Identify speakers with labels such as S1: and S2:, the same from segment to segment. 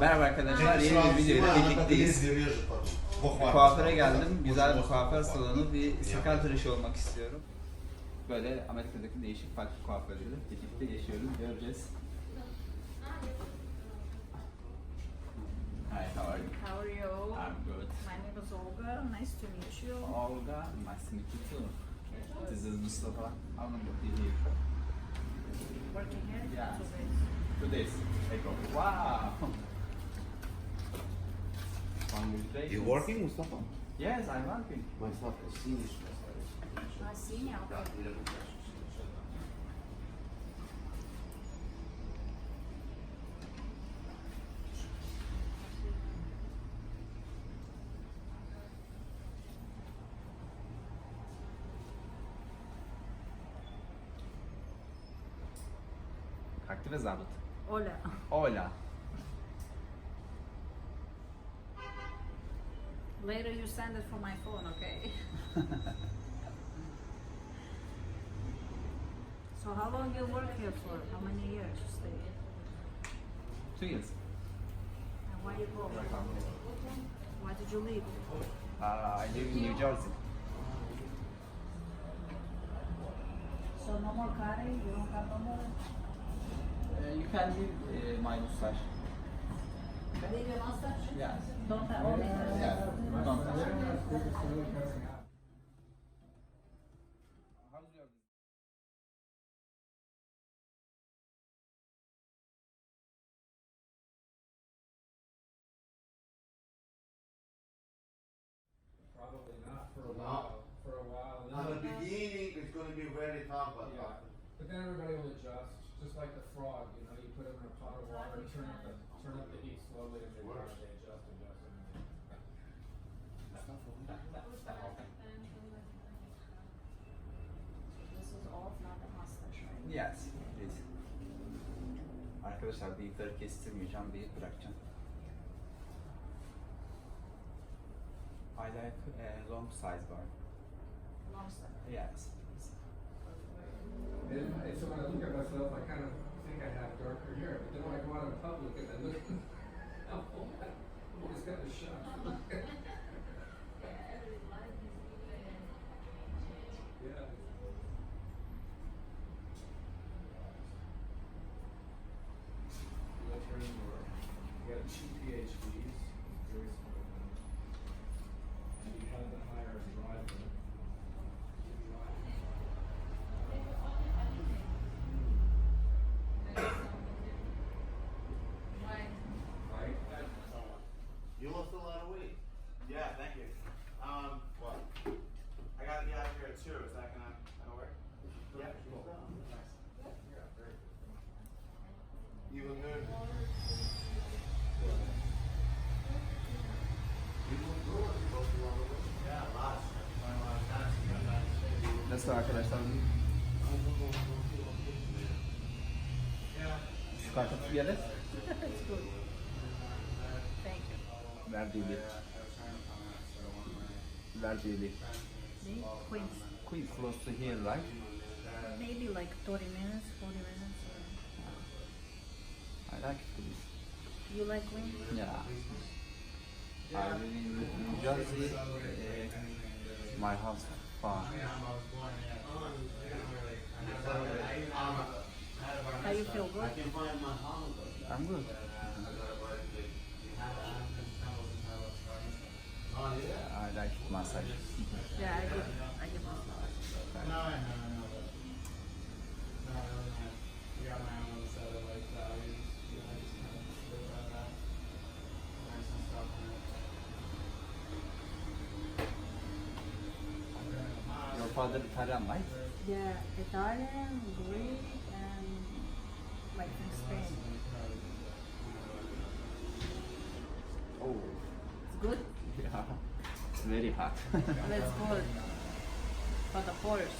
S1: Merhaba arkadaşlar, yeni bir videoyla birlikteyiz. Kuaföre geldim, güzel bir kuaför salonu, bir sakal tıraşı olmak istiyorum. Böyle Amerika'daki değişik farklı kuaförleri birlikte yaşıyoruz, göreceğiz. Hi, how are you?
S2: How are you?
S1: I'm good.
S2: My name is Olga. Nice to meet you.
S1: Olga, nice to meet you too. This is Mustafa. How long have you here?
S2: Working here?
S1: Yeah.
S2: Two days.
S1: Two days. Wow! Congratulations.
S3: You working, Mustafa?
S1: Yes, I'm working.
S3: Myself, Siniş
S2: I see now. Okay.
S1: Как тебя зовут?
S2: Оля.
S1: Оля.
S2: Later you send it from my phone, okay? so how long you work here for? How many years you stay?
S1: Two years.
S2: And why you go? Why did you leave?
S1: Uh, I live in New Jersey.
S2: So no more cutting? You don't have no more?
S1: Uh, you can leave uh, my mustache.
S2: Leave your mustache?
S1: Yes.
S2: Don't have only
S1: Yeah. Don't touch it.
S4: Probably not for a while. For a while.
S3: At the beginning, it's gonna be very tough, but
S4: Yeah. But then everybody will adjust, just like the frog, you know, you put them in a pot of water, and turn up the, turn up the heat slowly, and they
S3: Works.
S4: they adjust, adjust, and
S2: This is off, not the mustache, right?
S1: Yes, please. Arkadaşlar bıyıkları kestirmeyeceğim, bıyık bırakacağım. I like uh, long size bar.
S2: Mustache.
S1: Yes.
S4: then, and so when I look at myself, I kind of I have darker hair, but then when I go out in public and I look, I'm always oh, got a shot. Yeah. You got you got two PhDs, very smart. And you had to hire a driver.
S1: Nasıl arkadaşlar? Up together.
S2: it's good. Thank you.
S1: Ver düğüli. Ver düğüli.
S2: Me? Queens.
S1: Queen close to here, right?
S2: Maybe like 30 minutes, 40 minutes.
S1: I like.
S2: Or... You like Queens?
S1: Yeah. I live in New Jersey. Uh, my house far.
S2: How you feel good?
S3: I can find my house.
S1: I'm good. I like massage.
S2: Yeah, I give, I give massage.
S1: Father Italian, right?
S2: Yeah, Italian, Greek, and like from Spain.
S1: Oh,
S2: It's good.
S1: yeah. It's very hot.
S2: That's good. For the pores.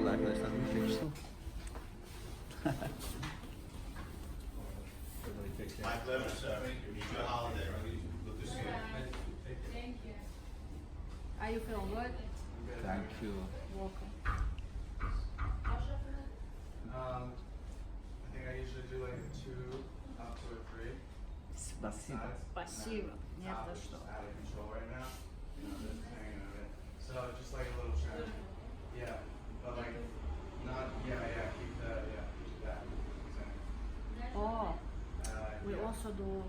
S1: oldu arkadaşlar? Bu iş yakıştı mı?
S3: My pleasure, sir. Enjoy holiday. Good to see you.
S2: Are you feeling good?
S1: Thank you.
S2: Welcome.
S5: Um, I think I usually do like a two, up to a three.
S1: Spasibo.
S5: Sides.
S2: Спасибо.
S5: And then
S2: Нет,
S5: top
S2: за
S5: is
S2: что.
S5: just out of control right now. You know, just hanging on it. So just like a little trim.
S2: Do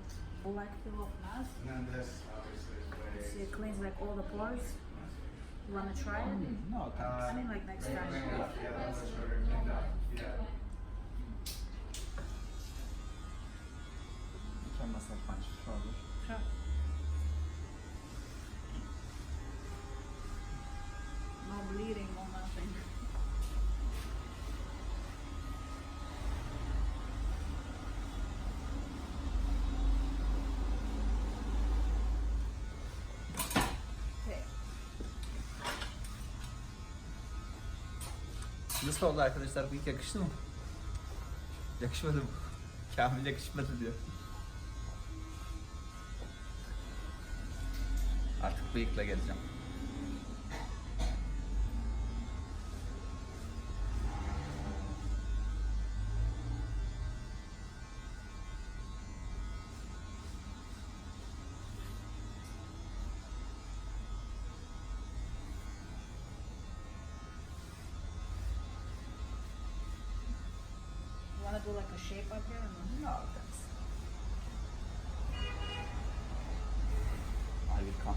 S2: black peel of nas.
S5: And this obviously is.
S2: See, it cleans like all the pores. You wanna try it?
S1: No, uh, thanks.
S2: I mean, like next time.
S5: it up. Yeah, that's the sugar cleaned up. Yeah.
S1: Mükemmel punch. Şu.
S2: Sure.
S1: Nasıl oldu arkadaşlar? Bu ilk yakıştı mı? Yakışmadı mı? Kamil yakışmadı diyor. Artık bıyıkla geleceğim.
S2: Do like a shape up here? no?
S1: No, thanks. I will come.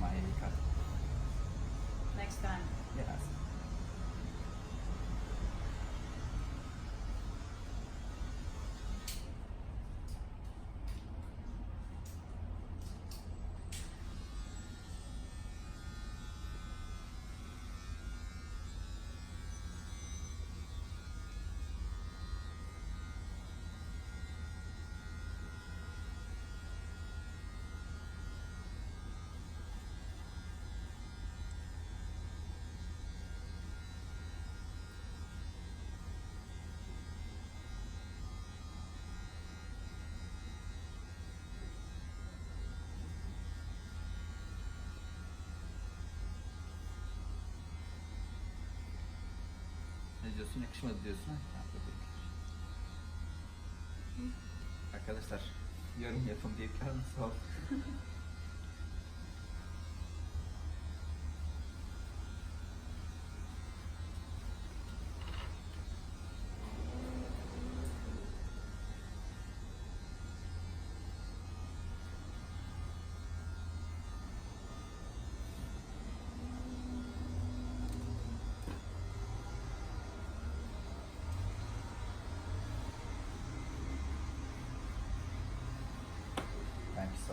S1: My haircut.
S2: Next time.
S1: Yes. diyorsun, yakışmadı diyorsun. Arkadaşlar yorum yapın diye kendisi oldu.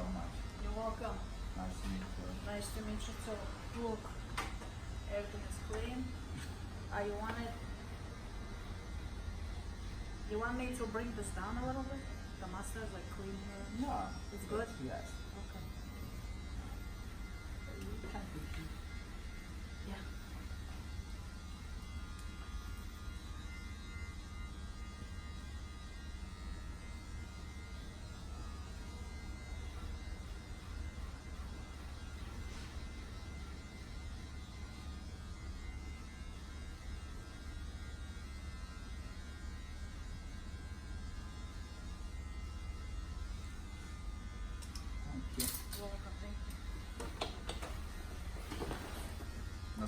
S1: so much.
S2: You're welcome.
S1: Nice to meet you.
S2: Nice to meet you too. Look, everything is clean. Uh, you want it? You want me to bring this down a little bit? The mustache, like clean here?
S1: No.
S2: It's good?
S1: Yes.
S2: Okay.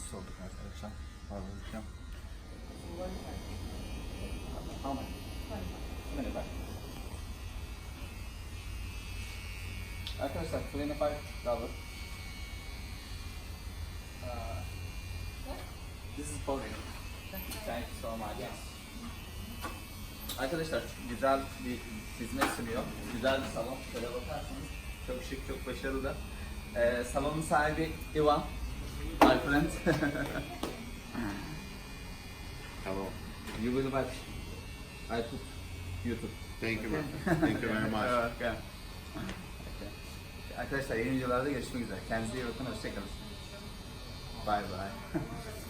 S1: Nasıl olduk arkadaşlar? Many? Twenty five. Arkadaşlar twenty five dollar. Uh, this is you. Thank you so much. Arkadaşlar güzel bir hizmet sunuyor. Güzel bir salon. Şöyle bakarsanız çok şık, çok başarılı. Ee, salonun sahibi Ivan. My friends.
S3: Hello.
S1: You will watch. I put YouTube.
S3: Thank you, man. Thank you very much.
S1: Evet, okay. Okay. Arkadaşlar yeni videolarda görüşmek üzere. Kendinize iyi bakın. Hoşçakalın. Bye bye.